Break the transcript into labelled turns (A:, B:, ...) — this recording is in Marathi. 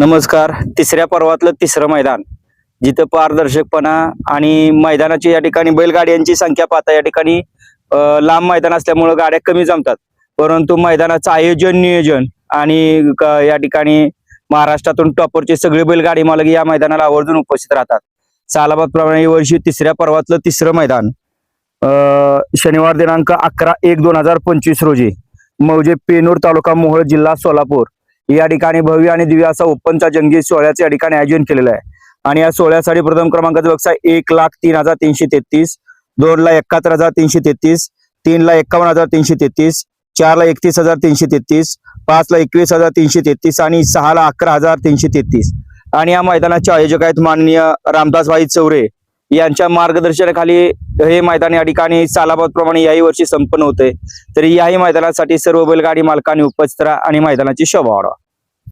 A: नमस्कार. तिसऱ्या पर्वातलं तिसरं मैदान. जिथं पारदर्शकपणा आणि मैदानाची या ठिकाणी बैलगाड्यांची संख्या पाहता या ठिकाणी लांब मैदान असल्यामुळं गाड्या कमी जमतात. परंतु मैदानाचं आयोजन नियोजन आणि या ठिकाणी महाराष्ट्रातून टॉपरचे सगळे बैलगाडी मालक या मैदानाला आवर्जून उपस्थित राहतात. सालाबाद प्रमाणे वर्षी तिसऱ्या पर्वातलं तिसरं मैदान. शनिवार दिनांक अकरा एक दोन हजार पंचवीस रोजी मौजे पेनूर तालुका मोहोळ जिल्हा सोलापूर. या ठिकाणी भव्य आणि दिव्य असा ओपनचा जंगी सोहळ्याचे या ठिकाणी आयोजन केलेलं आहे. आणि या सोहळ्यासाठी प्रथम क्रमांकाचा व्यवसाय एक लाख तीन हजार तीनशे तेहतीस दोन लाख एकाहत्तर हजार तीनशे तेहतीस तीन लाख एक्कावन्न हजार तीनशे तेहतीस चार लाख एकतीस हजार तीनशे तेहतीस पाच लाख एकवीस हजार तीनशे तेहतीस आणि सहा ला अकरा हजार तीनशे तेहतीस. आणि या मैदानाचे आयोजक आहेत माननीय रामदासभाई चौरे. यांच्या मार्गदर्शनाखाली हे मैदान या ठिकाणी सालाबाद प्रमाणे याही वर्षी संपन्न होते तरी याही मैदानासाठी सर्व बैलगाडी मालकांनी उपस्थित राहा आणि मैदानाची शोभा वाढवा.